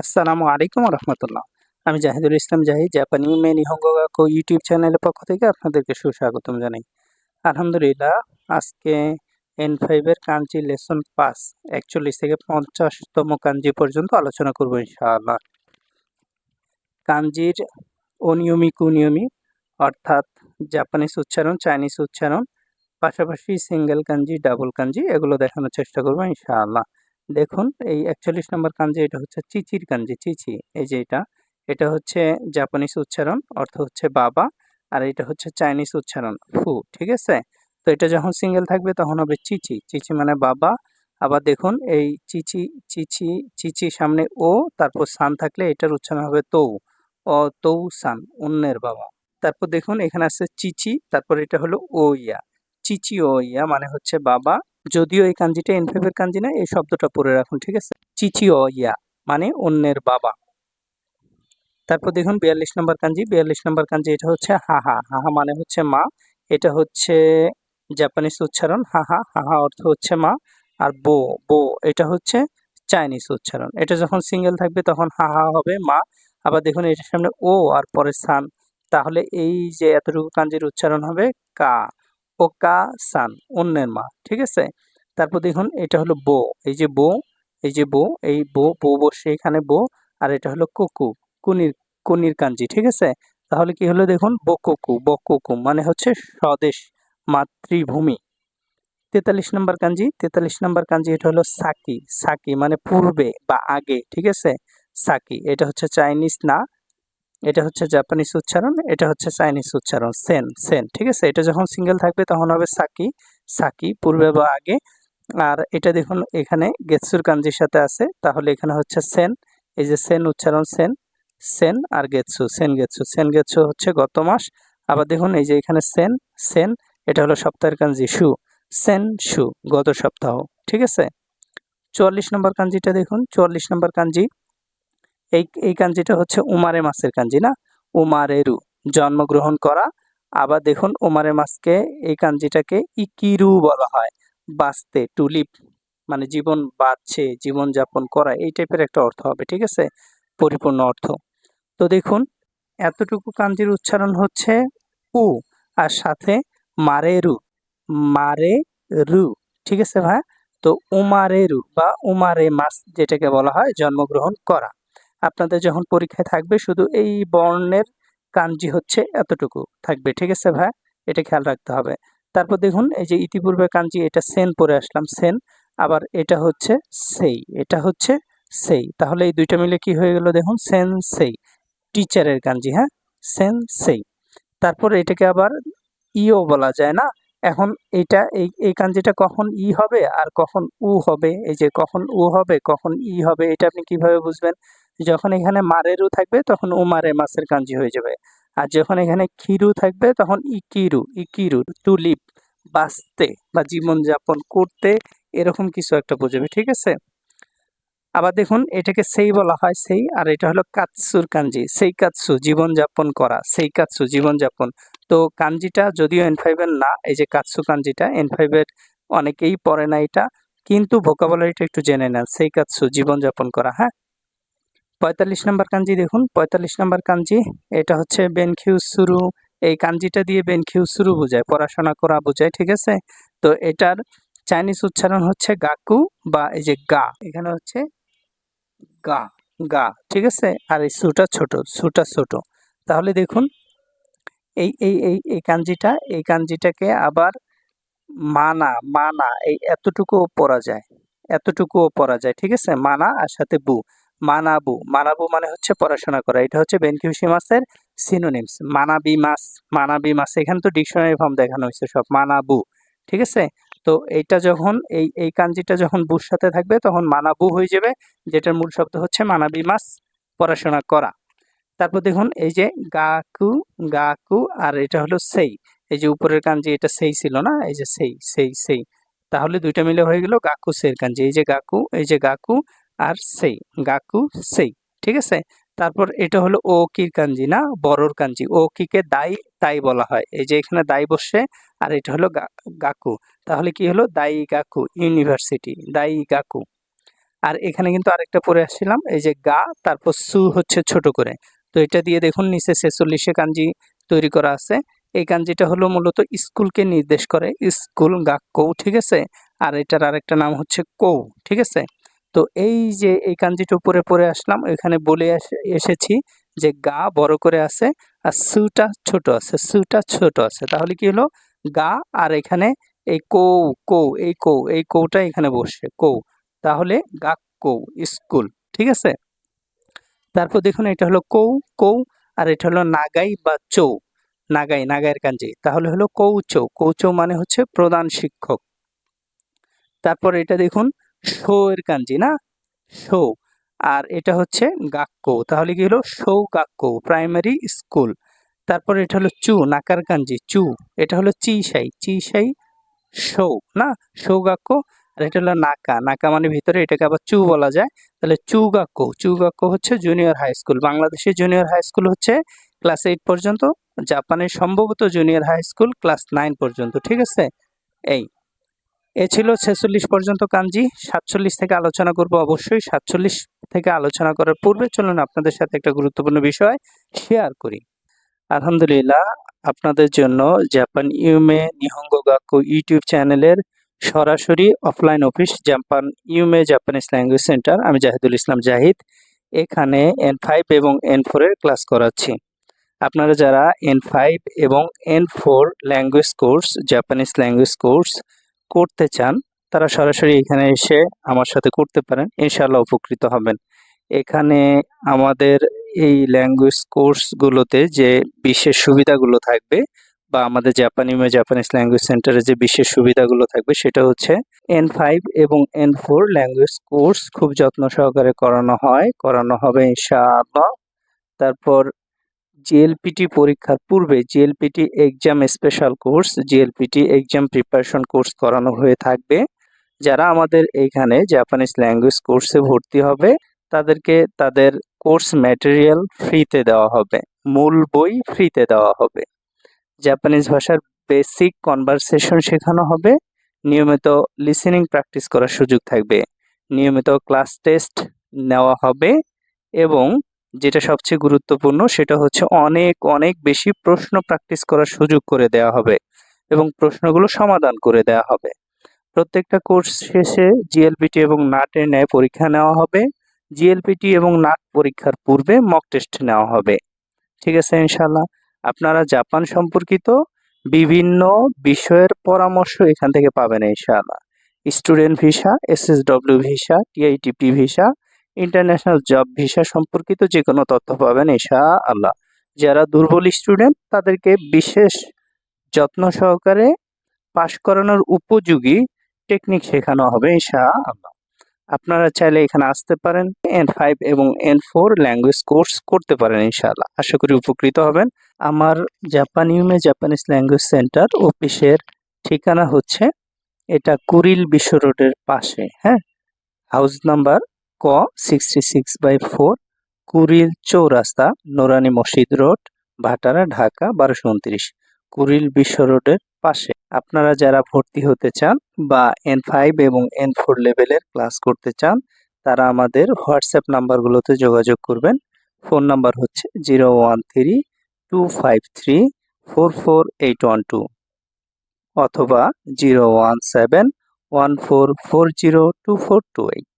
আসসালামু আলাইকুম রহমতুল্লাহ আমি জাহিদুল ইসলাম জাহিদ, জাপানি মে নিহঙ্গো গাকো ইউটিউব চ্যানেলের পক্ষ থেকে আপনাদেরকে সুস্বাগতম জানাই। আলহামদুলিল্লাহ, আজকে এন ফাইভের কাঞ্জি লেসন পাস একচল্লিশ থেকে পঞ্চাশতম কাঞ্জি পর্যন্ত আলোচনা করব ইনশাআল্লাহ। কাঞ্জির অনিয়মিক কুনিয়মি অর্থাৎ জাপানিজ উচ্চারণ, চাইনিজ উচ্চারণ, পাশাপাশি সিঙ্গেল কাঞ্জি ডাবল কাঞ্জি এগুলো দেখানোর চেষ্টা করব ইনশাআল্লাহ। দেখুন, এই একচল্লিশ নম্বর কাঞ্জি এটা হচ্ছে চিচির কাঞ্জি, চিচি। এই যে এটা এটা হচ্ছে জাপানিজ উচ্চারণ, অর্থ হচ্ছে বাবা, আর এটা হচ্ছে চাইনিজ উচ্চারণ, ফু, ঠিক আছে? তো এটা যখন সিঙ্গেল থাকবে তখন হবে চিচি চিচি মানে বাবা। আবার দেখুন, এই চিচি চিচি চিচি সামনে ও, তারপর সান থাকলে এটার উচ্চারণ হবে তৌ, অ, তৌ সান, অন্যের বাবা। তারপর দেখুন, এখানে আছে চিচি, তারপর এটা হলো ও ইয়া, চিচি ও ইয়া মানে হচ্ছে বাবা। যদিও এই কাঞ্জিটা এনফেভের কাঞ্জি না, এই শব্দটা পড়ে রাখুন, ঠিক আছে? চিচি ও ইয়া মানে অন্যের বাবা। তারপর দেখুন বিয়াল্লিশ নম্বর কাঞ্জি। বিয়াল্লিশ নম্বর কাঞ্জি, এটা হচ্ছে হাহা। হাহা মানে হচ্ছে মা। এটা হচ্ছে জাপানিজ উচ্চারণ, হাহা। হাহা অর্থ হচ্ছে মা। আর বো বো, এটা হচ্ছে চাইনিজ উচ্চারণ। এটা যখন সিঙ্গেল থাকবে, তখন হাহা হবে মা। আবার দেখুন এটার সামনে ও আর পরে সান তাহলে এই যে এতটুকু কাঞ্জির উচ্চারণ হবে কা। ও কা সান, অন্যের মা, ঠিক আছে? তারপর দেখুন, এটা হলো বো, এই যে বো, এই যে বো, এই বো বো বসে এখানে বো, আর এটা হলো কুকু, কুনির কুনির কাঞ্জি, ঠিক আছে? তাহলে কি হলো দেখুন বকুকু বকুকু মানে হচ্ছে স্বদেশ, মাতৃভূমি। তেতাল্লিশ নম্বর কাঞ্জি, তেতাল্লিশ নম্বর কাঞ্জি, এটা হলো সাকি সাকি মানে পূর্বে বা আগে, ঠিক আছে? সাকি, এটা হচ্ছে চাইনিজ না এটা হচ্ছে জাপানিজ উচ্চারণ এটা হচ্ছে চাইনিজ উচ্চারণ সেন সেন ঠিক আছে? এটা যখন সিঙ্গেল থাকবে তখন হবে সাকি সাকি পূর্বে বা আগে। আর এটা দেখুন এখানে গেৎসুর কাঞ্জির সাথে আছে তাহলে এখানে হচ্ছে সেন এই যে সেন উচ্চারণ সেন সেন আর গেৎসু সেন গেৎসু সেন গেৎসু হচ্ছে গত মাস। আবার দেখুন এই যে এখানে সেন সেন এটা হলো সপ্তাহের কাঞ্জি সু সেন সু গত সপ্তাহ ঠিক আছে? চুয়াল্লিশ নম্বর কাঞ্জিটা দেখুন চুয়াল্লিশ নম্বর কাঞ্জি এই এই কাঞ্জিটা হচ্ছে উমারে মাসের কাঞ্জি, না? উমারেরু জন্মগ্রহণ করা। আবার দেখুন, উমারে মাসকে এই কাঞ্জিটাকে ইকিরু বলা হয়। বাঁচতে, টুলিপ মানে জীবন বাঁচছে, জীবন যাপন করা, এই টাইপের একটা অর্থ হবে, ঠিক আছে? পরিপূর্ণ অর্থ। তো দেখুন, এতটুকু কাঞ্জির উচ্চারণ হচ্ছে উ, আর সাথে মারেরু মারে রু, ঠিক আছে ভাই? তো উমারেরু বা উমারে মাস যেটাকে বলা হয়, জন্মগ্রহণ করা। আপনাদের যখন পরীক্ষায় থাকবে, শুধু এই বর্ণের কাঞ্জি হচ্ছে এতটুকু থাকবে, ঠিক আছে ভাই? এটা খেয়াল রাখতে হবে। তারপর দেখুন, এই যে ইতিপূর্বে কাঞ্জি, এটা সেন পরে আসলাম, সেন। আবার এটা হচ্ছে সেই, এটা হচ্ছে সেই। তাহলে এই দুইটা মিলে কি হয়ে গেল দেখুন, সেন সেই, টিচারের কাঞ্জি হ্যাঁ? সেন সেই। তারপর এটাকে আবার ইও বলা যায় না? এখন এটা, এই এই কাঞ্জিটা কখন ই হবে আর কখন উ হবে? এই যে কখন উ হবে, কখন ই হবে, এটা আপনি কীভাবে বুঝবেন? যখন এখানে মারেরু থাকবে, তখন উমারে মাছের কাঞ্জি হয়ে যাবে। আর যখন এখানে খিরু থাকবে, তখন ইকিরু ইকিরু টুলিপ বাঁচতে বা জীবনযাপন করতে এরকম কিছু একটা বোঝাবে, ঠিক আছে? আবার দেখুন, এটাকে সেই বলা হয় সেই, আর এটা হলো কাৎসুর কাঞ্জি। সেই কাৎসু, জীবনযাপন করা, সেই কাৎসু, জীবনযাপন। তো কাঞ্জিটা যদিও এন ফাইভের না, এই যে কাৎসু কাঞ্জিটা এন ফাইভের অনেকেই পড়ে না এটা, কিন্তু ভোকাবলারিটা একটু জেনে নেন। সেই কাৎসু, জীবনযাপন করা হ্যাঁ? পঁয়তাল্লিশ নম্বর কাঞ্জি দেখুন, পঁয়তাল্লিশ নম্বর কাঞ্জি, এটা হচ্ছে বেনখিউ শুরু এই কাঞ্জিটা দিয়ে বেনখিউ শুরু বোঝায়, পড়াশোনা করা বোঝায়, ঠিক আছে? তো এটার চাইনিজ উচ্চারণ হচ্ছে গাকু বা এই যে গা, এখানে হচ্ছে গা গা, ঠিক আছে? আর এই সুটা ছোট সুটা ছোট। তাহলে দেখুন, এই এই এই এই কাঞ্জিটা, এই কাঞ্জিটাকে আবার মানা মানা, এই এতটুকুও পরা যায়, এতটুকুও পরা যায়, ঠিক আছে? মানা আর সাথে বু। মানাবু। মানাবু মানে হচ্ছে পড়াশোনা করা। এটা হচ্ছে বেনকিউসি মাসের সিনোনিমস মানাবি মাস মানাবি মাস। এখানে তো ডিকশনারি ফর্ম দেখানো হয়েছে সব। মানাবু। ঠিক আছে? তো এইটা যখন, এই এই কাঞ্জিটা যখন বুর সাথে থাকবে, তখন মানাবু হয়ে যাবে, যেটার মূল শব্দ হচ্ছে মানাবি মাস, পড়াশোনা করা। তারপর দেখুন, এই যে গাকু গাকু, আর এটা হলো সেই। এই যে উপরের কাঞ্জি, এটা সেই ছিল না? এই যে সেই সেই সেই। তাহলে দুইটা মিলে হয়ে গেল গাকু, সের কাঞ্জি। এই যে গাকু, এই যে গাকু আর সেই, গাকু সেই, ঠিক আছে? তারপর এটা হলো ও কির কাঞ্জি, না? বড়র কাঞ্জি। ও কিকে দাই, তাই বলা হয়। এই যে এখানে দাই বসে আর এটা হলো গাকু। তাহলে কি হলো? দাই গাকু, ইউনিভার্সিটি, দাই গাকু। আর এখানে কিন্তু আরেকটা পরে আসছিলাম, এই যে গা, তারপর সু হচ্ছে ছোট করে। তো এটা দিয়ে দেখুন, নিচে ছেচল্লিশে কাঞ্জি তৈরি করা আছে। এই কাঞ্জিটা হলো মূলত স্কুলকে নির্দেশ করে, স্কুল গাক্কৌ ঠিক আছে? আর এটার আরেকটা নাম হচ্ছে কৌ, ঠিক আছে? তো এই যে এই কাঞ্জিটা উপরে পরে আসলাম এখানে বলে এসে- এসেছি যে গা বড় করে আছে আর সুটা ছোট আছে, সুটা ছোট আছে। তাহলে কি হলো? গা আর এখানে এই কৌ কৌ, এই কৌ, এই কৌটা এখানে বসে কৌ। তাহলে গা কৌ, স্কুল, ঠিক আছে? তারপর দেখুন এটা হলো কৌ কৌ, আর এটা হলো নাগাই বা চৌ, নাগাই, নাগাইয়ের কাঞ্জি। তাহলে হলো কৌচৌ কৌচৌ মানে হচ্ছে প্রধান শিক্ষক। তারপর এটা দেখুন শো এর কাঞ্জি, না? শো। আর এটা হচ্ছে গাক্কো। তাহলে কি হলো? সৌ গাক্কো প্রাইমারি স্কুল তারপর এটা হলো চু, নাকার কাঞ্জি, চু। এটা হলো চিসাই চিসাই সৌ না? সৌগাক্য আর এটা হলো নাকা। নাকা মানে ভিতরে এটাকে আবার চু বলা যায়। তাহলে চুগাক্য চুগাক্য হচ্ছে জুনিয়র হাই স্কুল বাংলাদেশের জুনিয়র হাই স্কুল হচ্ছে ক্লাস এইট পর্যন্ত। জাপানের সম্ভবত junior high school class nine পর্যন্ত। ঠিক আছে? এই। এ ছিল ছেচল্লিশ পর্যন্ত কাঞ্জি সাতচল্লিশ থেকে আলোচনা করব অবশ্যই। সাতচল্লিশ থেকে আলোচনা করার পূর্বে চলুন আপনাদের সাথে একটা গুরুত্বপূর্ণ বিষয় শেয়ার করি। আলহামদুলিল্লাহ, আপনাদের জন্য জাপান ইউমে নিহঙ্গ গাক্কু ইউটিউব চ্যানেলের সরাসরি offline office Japan Yume Japanese language centre আমি জাহিদুল ইসলাম জাহিদ, এখানে এন ফাইভ এবং এন ফোরের ক্লাস করাচ্ছি। আপনারা যারা এন ফাইভ এবং N four language course Japanese language course করতে চান, তারা সরাসরি এখানে এসে আমার সাথে করতে পারেন। ইনশাআল্লাহ উপকৃত হবেন। এখানে আমাদের এই ল্যাঙ্গুয়েজ কোর্সগুলোতে যে বিশেষ সুবিধাগুলো থাকবে বা আমাদের জাপানি মে জাপানিজ ল্যাঙ্গুয়েজ সেন্টারে যে বিশেষ সুবিধাগুলো থাকবে, সেটা হচ্ছে এন ফাইভ এবং এন ফোর ল্যাঙ্গুয়েজ কোর্স খুব যত্ন সহকারে করানো হয়, করানো হবে ইনশাআল্লাহ। তারপর জিএলপিটি পরীক্ষার পূর্বে JLPT exam special course JLPT exam preparation course করানো হয়ে থাকবে। যারা আমাদের এইখানে জাপানিজ ল্যাঙ্গুয়েজ কোর্সে ভর্তি হবে, তাদেরকে তাদের কোর্স ম্যাটেরিয়াল ফ্রিতে দেওয়া হবে, মূল বই ফ্রিতে দেওয়া হবে। জাপানিজ ভাষার বেসিক কনভারসেশন শেখানো হবে, নিয়মিত লিসেনিং প্র্যাকটিস করার সুযোগ থাকবে, নিয়মিত ক্লাস টেস্ট নেওয়া হবে এবং যেটা সবচেয়ে গুরুত্বপূর্ণ সেটা হচ্ছে অনেক অনেক বেশি প্রশ্ন প্র্যাকটিস করার সুযোগ করে দেওয়া হবে এবং প্রশ্নগুলো সমাধান করে দেওয়া হবে। প্রত্যেকটা কোর্স শেষে জিএলপিটি এবং নাটের ন্যায় পরীক্ষা নেওয়া হবে। জিএলপিটি এবং নাট পরীক্ষার পূর্বে মক টেস্ট নেওয়া হবে। ঠিক আছে ইনশাল্লাহ আপনারা জাপান সম্পর্কিত বিভিন্ন বিষয়ের পরামর্শ এখান থেকে পাবেন, ইনশাআল্লাহ। Student visa SSW visa TITP visa international job visa সম্পর্কিত যে কোনো তথ্য পাবেন ইনশাআল্লাহ। যারা দুর্বল স্টুডেন্ট তাদেরকে বিশেষ যত্ন সহকারে পাশ করানোর উপযোগী টেকনিক শেখানো হবে ইনশাআল্লাহ। আপনারা চাইলে এখানে আসতে পারেন এন ফাইভ এবং এন ফোর ল্যাঙ্গুয়েজ কোর্স করতে পারেন ইনশাআল্লাহ। আশা করি উপকৃত হবেন। আমার Japan Yume Japanese language centre অফিসের ঠিকানা হচ্ছে এটা কুরিল বিশ্ব রোডের পাশে হ্যাঁ? হাউস নাম্বার ক sixty six by four Kuril চৌরাস্তা, নোরানি মসজিদ রোড, ভাটারা, ঢাকা, বারোশো উনত্রিশ। কুরিল বিশ্ব রোডের পাশে। আপনারা যারা ভর্তি হতে চান বা এন ফাইভ এবং এন ফোর লেভেলের ক্লাস করতে চান, তারা আমাদের হোয়াটসঅ্যাপ নাম্বারগুলোতে যোগাযোগ করবেন। ফোন নাম্বার হচ্ছে zero one three two five three four four eight one two অথবা zero one seven one four four zero two four two eight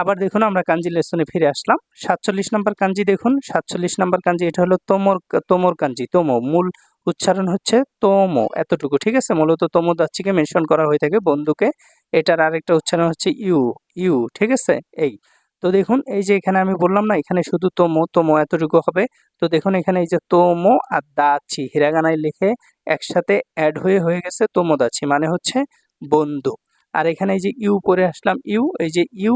আবার দেখুন আমরা কাঞ্জি লেসনে ফিরে আসলাম। সাতচল্লিশ নম্বর কাঞ্জি দেখুন, সাতচল্লিশ নম্বর কাঞ্জি, এটা হলো তোমর তোমর কাঞ্জি, তোমো। মূল উচ্চারণ হচ্ছে তোমো, এতটুকু, ঠিক আছে? মূলত তোমো দাচ্ছিকে মেনশন করা হয়ে থাকে বন্ধুকে। এটার আরেকটা উচ্চারণ হচ্ছে ইউ ইউ, ঠিক আছে? এই। তো দেখুন, এই যে এখানে আমি বললাম না, এখানে শুধু তোমো তোমো এতটুকু হবে। তো দেখুন, এখানে এই যে তোমো আর দাচ্ছি, হিরাগানায় লিখে একসাথে অ্যাড হয়ে হয়ে গেছে তোমো দাচ্ছি মানে হচ্ছে বন্ধু। আর এখানে এই যে ইউ পরে আসলাম, ইউ, এই যে ইউ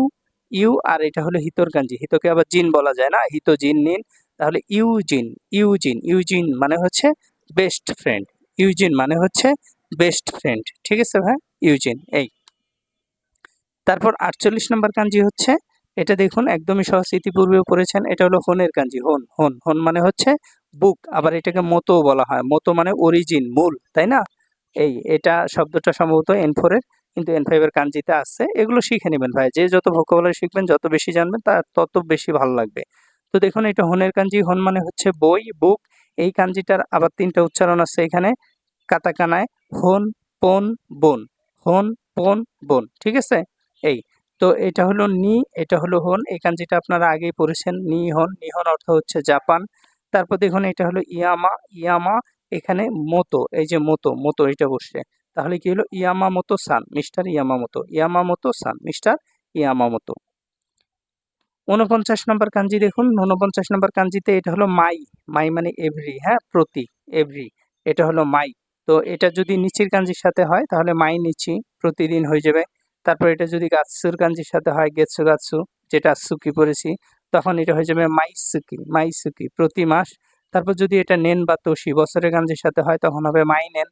ইউ আর এটা হলো হিতর কাঞ্জি হিতকে আবার জিন বলা যায় না? হিত জিন নিন, তাহলে ইউজিন ইউজিন ইউজিন মানে হচ্ছে বেস্ট ফ্রেন্ড। ইউজিন মানে হচ্ছে বেস্ট ফ্রেন্ড। ঠিক আছে ভাই? ইউজিন, এই। তারপর আটচল্লিশ নম্বর কাঞ্জি হচ্ছে, এটা দেখুন একদমই সহজ ইতিপূর্বেও পড়েছেন, এটা হলো হোনের কাঞ্জি, হন হন হন মানে হচ্ছে বুক, আবার এটাকে মতো বলা হয়। মতো মানে অরিজিন, মূল, তাই না? এই, এটা শব্দটা সম্ভবত এন ফোরের কিন্তু এন ফাইভের কাঞ্জিতে আছে, এগুলো শিখে নেবেন ভাই। যে যত ভোকাবুলারি শিখবেন, যত বেশি জানবেন, তার তত বেশি ভালো লাগবে। তো দেখুন, এটা হনের কাঞ্জি হন মানে হচ্ছে বই বুক এই কাঞ্জিটার আবার তিনটা উচ্চারণ আছে এখানে। কাতাকানায় হন পন বন হন পন বন ঠিক আছে? এই, তো এটা হলো নি এটা হলো হন এই কাঞ্জিটা আপনারা আগেই পড়েছেন নি হন নিহন অর্থ হচ্ছে জাপান তারপর দেখুন, এটা হলো ইয়ামা ইয়ামা এখানে মতো এই যে মতো মতো এটা বসছে। তাহলে কি হলো? ইয়ামা মতো সান, মিস্টার ইয়ামা মতো ইয়ামা মতো সান, মিস্টার ইয়ামা মতো উনপঞ্চাশ নম্বর কাঞ্জি দেখুন উনপঞ্চাশ নম্বর কাঞ্জিতে এটা হলো মাই। মাই মানে এভরি হ্যাঁ? প্রতি, এভরি। এটা হলো মাই। তো এটা যদি নিচির কাঞ্জির সাথে হয়, তাহলে মাই নিচি প্রতিদিন হয়ে যাবে। তারপর এটা যদি গাছসুর কাঞ্জির সাথে হয় গেৎসু গাছসু যেটা সুকি পড়েছি, তখন এটা হয়ে যাবে মাই সুকি মাই সুকি প্রতি মাস। তারপর যদি এটা নেন বা তোষি, বছরের কাঞ্জির সাথে হয়, তখন হবে মাই নেন,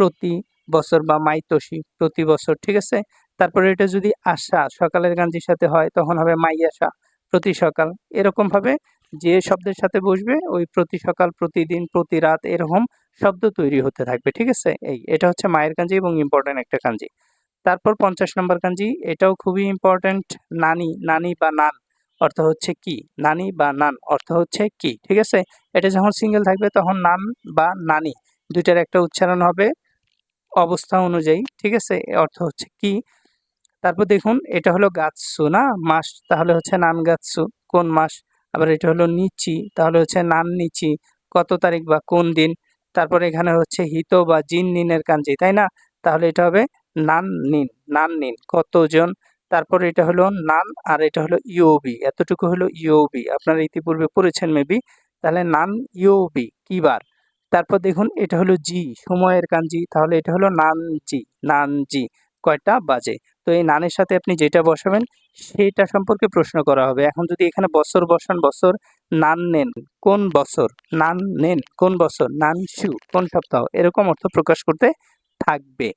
প্রতি বছর বা মাইতোষী প্রতি বছর, ঠিক আছে? তারপরে এটা যদি আশা, সকালের গাঞ্জির সাথে হয়, তখন হবে মাই আশা, প্রতি সকাল। এরকমভাবে যে শব্দের সাথে বসবে, ওই প্রতি সকাল, প্রতিদিন, প্রতি রাত এরকম শব্দ তৈরি হতে থাকবে, ঠিক আছে? এই, এটা হচ্ছে মায়ের কাঞ্জি এবং ইম্পর্টেন্ট একটা কাঞ্জি তারপর পঞ্চাশ নম্বর কাঞ্জি এটাও খুবই ইম্পর্টেন্ট নানি নানি বা নান, অর্থ হচ্ছে কি? নানি বা নান, অর্থ হচ্ছে কি, ঠিক আছে? এটা যখন সিঙ্গেল থাকবে, তখন নান বা নানি, দুইটার একটা উচ্চারণ হবে অবস্থা অনুযায়ী, ঠিক আছে? অর্থ হচ্ছে কি? তারপর দেখুন, এটা হলো গাছসু না? মাস, তাহলে হচ্ছে নান গাছসু কোন মাস? আবার এটা হলো নিচি, তাহলে হচ্ছে নান নিচি। কত তারিখ বা কোন দিন? তারপর এখানে হচ্ছে হিত বা জিন নিনের কাঞ্জি, তাই না? তাহলে এটা হবে নান নিন নান নিন, কতজন? তারপর এটা হলো নান আর এটা হলো ইউবি এতটুকু হলো ইউবি আপনারা ইতিপূর্বে পড়েছেন মেবি। তাহলে নান ইউবি কি বার? তারপর দেখুন, এটা হলো জি, সময়ের কাঞ্জি। তাহলে এটা হলো নান জি নান জি কয়টা বাজে? তো এই নানের সাথে আপনি যেটা বসাবেন, সেটা সম্পর্কে প্রশ্ন করা হবে। এখন যদি এখানে বছর বসান, বছর নান নেন, কোন বছর? নান নেন, কোন বছর? নান শু কোন সপ্তাহ? এরকম অর্থ প্রকাশ করতে থাকবে।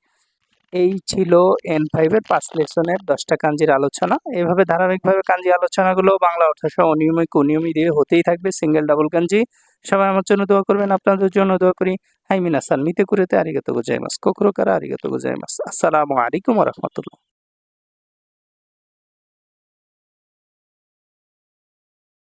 এই ছিল এন ফাইভের পাঁচ লেসনের দশটা কাঞ্জির আলোচনা। এভাবে ধারাবাহিকভাবে কাঞ্জি আলোচনাগুলো বাংলা অর্থ সহ অনিয়মিক অনিয়মিত দিয়ে হতেই থাকবে সিঙ্গেল ডাবল কাঞ্জি। সবাই আমার জন্য দোয়া করবেন, আপনাদের জন্য দোয়া করি। হাই মিনাসান মিতে কুরেতে আরিগত গোজাইমাস কোকরো কারা আরিগত গোজাইমাস আসসালামু আলাইকুম রহমতুল্লাহ।